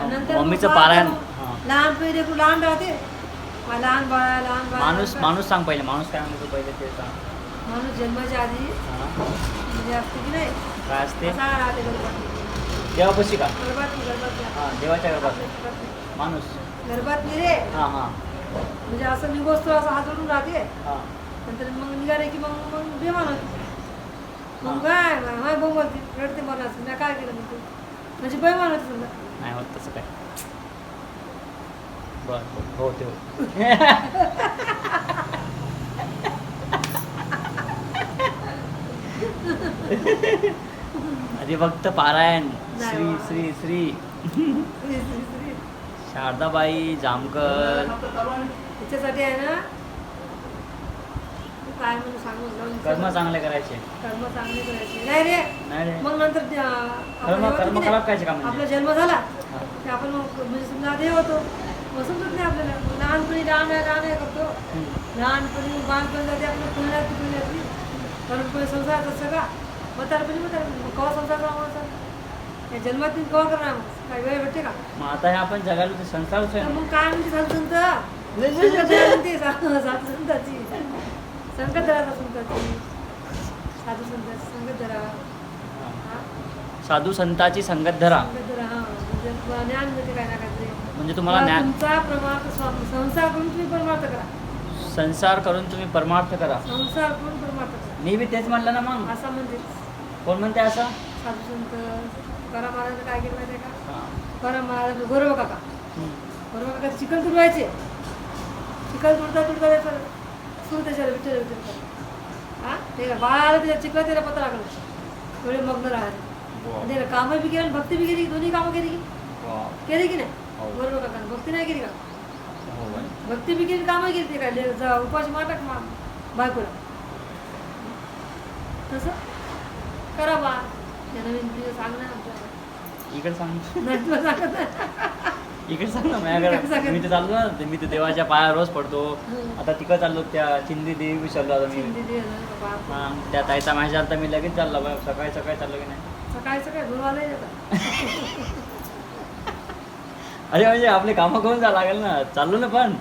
नंतर मम्मीचं मग पारायण हां. लहान पिढी खूप लहान राहते मग लहान बाळा लहान बाळा माणूस माणूस सांग पहिले माणूस काय म्हणतो पहिले ते सांग। माणूस जन्माच्या आधी हां. म्हणजे असते की नाही काय असते असा राहते गर्भात देवापाशी का। गर्भात गर्भात देवाच्या गर्भात माणूस गर्भात नाही रे। हां हां। म्हणजे असं मी बसतो असं हात जोडून राहते हां। नंतर मग निघाले की मग मग बेमान होते. मग काय माय भाऊ बोलते। रडते मला असं मी काय केलं म्हणते म्हणजे बेमान होते. समजा नाही होत तसं काय. बरं बरं. हो ते हो आधी फक्त पारायण. नाही श्री. श्री श्री. श्री- श्री- श्री. शारदाबाई जामकर. त्याच्यासाठी आहे ना काय म्हणून सांगू? कर्म चांगले करायचे. कर्म चांगले करायचे. नाही रे. नाही रे. मग नंतर ते, आपण कर्म हे होतो कर्म की खराब नाही? करायचे का आपला म्हणजे जन्म झाला. की आपण मग म्हणजे समजा आधी होतो. मग समजत नाही आपल्याला. मग लहानपणी लहान आहे लहान आहे करतो हम्म. लहानपणी बालपणी जाते आपलं पुण्यात संसाराचा सगळा. म्हातारपणी म्हातारपणी. मग कवा संसार करावा या जन्मात कवा करणार? मग काय वेळ भेटते का? मग आता हे आपण जगायला ते संसारच तर आहे ना. मग काय म्हणते साधू संत साधू संताची संकट धरा संताची साधू संताची संकट धरा हा. हा? साधू संताची संगत धरा हा. म्हणजे ज्ञान मिळते काय ना म्हणजे तुम्हाला ज्ञान तुमचा प्रमार्थ स्वा- संसार करून तुम्ही परमार्थ करा. संसार करून तुम्ही परमार्थ करा. संसार करून परमार्थ करा. मी बी तेच म्हणलं ना मग. असं म्हणजे? कोण म्हणते असं? साधू संत करा महाराज काय केलं माहिती का. करा महाराज गौरव काका. गौरव काका चिकन तुडवायचे चिकन तुडता तुडता सुरू त्याच्यावर विचार विचार हा ते का बाळाला त्याच्या चिकन त्याला पत्र लागलं थोडे मग्न. आणि त्याला कामं बी केली भक्ती बी केली दोन्ही कामं केली की. केली की नाही. गौरव काकाने भक्ती नाही केली का. भक्ती बी केली कामं केली ते काय जा उपाशी माटक मा बायकोला तसं करा बा नवीन पिढीला सांग ना आमच्या इकडे सांग नाही तुला सांगत. इकडे सांग ना. माझ्याकडे मी तर चाललो ना ते- मी तर देवाच्या पाया रोज पडतो. आता तिकडे चाललो त्या चिंदी देवी विसरलो आता मी. हा त्या ताईचा मॅसेज आला मी लगेच चाललो. सकाळी सकाळी चाललो की नाही. सकाळी सकाळी आता अरे म्हणजे आपले कामं करून जा लागेल ना. चाललो ना पण.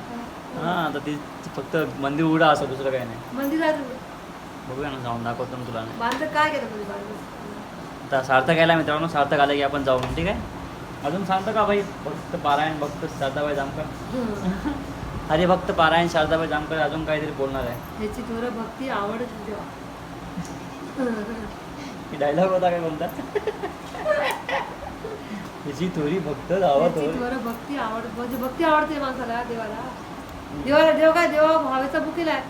हा आता ती फक्त मंदिर उडा असं दुसरं काही नाही. मंदिरात बघूया ना जाऊन दाखवतो ना तुला. नाही काय केलं आता सार्थक आला मित्रांनो सार्थक आलं की आपण जाऊ ठीक आहे? अजून सांगतो का भाई? भक्त पारायण भक्त शारदाबाई जामकर. अरे भक्त पारायण शारदाबाई जामकर अजून काहीतरी बोलणार आहे. ह्याची थोडं भक्ती आवडत तेव्हा. ही डायलॉग होता काय कोणता त्याची थोडी भक्त थोडं भक्ती आवड म्हणजे भक्ती आवडते माणसाला देवाला. देवाला देव काय? देवा भावेचा बुकेला आहे.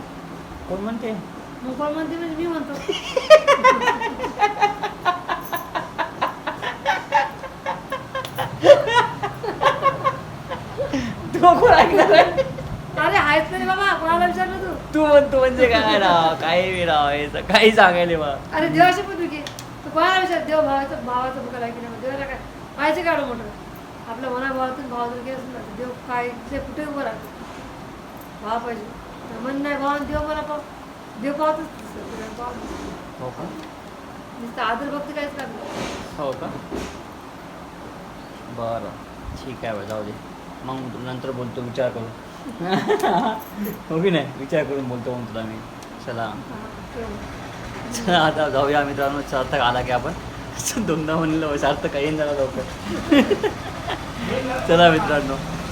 कोण म्हणते? मग कोण म्हणते म्हणजे मी म्हणतो. तू कोण ऐकणार आहे? अरे आहेच तरी बाबा कोणाला विचारलं तू? तू म्हणतो म्हणजे काय राव? काही बी राव तर काही सांगायले बा अरे देवाशी पण तुझी तू कोणाला विचार देव भावाचा भावाचा आहे की नाही? देवाला काय? पाहायचं काय एवढं मोठं? आपल्या मनाभावातून भाव जर गेलं ना देव काय ते कुठे उभं राहतो. भाव पाहिजे. तर मन नाही भाव आणि देव मला पाव देव पाहतोच दिसतो. हो का? नुसतं आदर भक्ती काहीच करत नाही. हो का? बरं. ठीक आहे बा जाऊ दे. मग नंतर बोलतो विचार करू हो की नाही? विचार करून बोलतो मग तुला मी. चला. चला आता जाऊया मित्रांनो. सार्थक आला की आपण. दोनदा म्हणलं सार्थक काही झाला लवकर. चला मित्रांनो.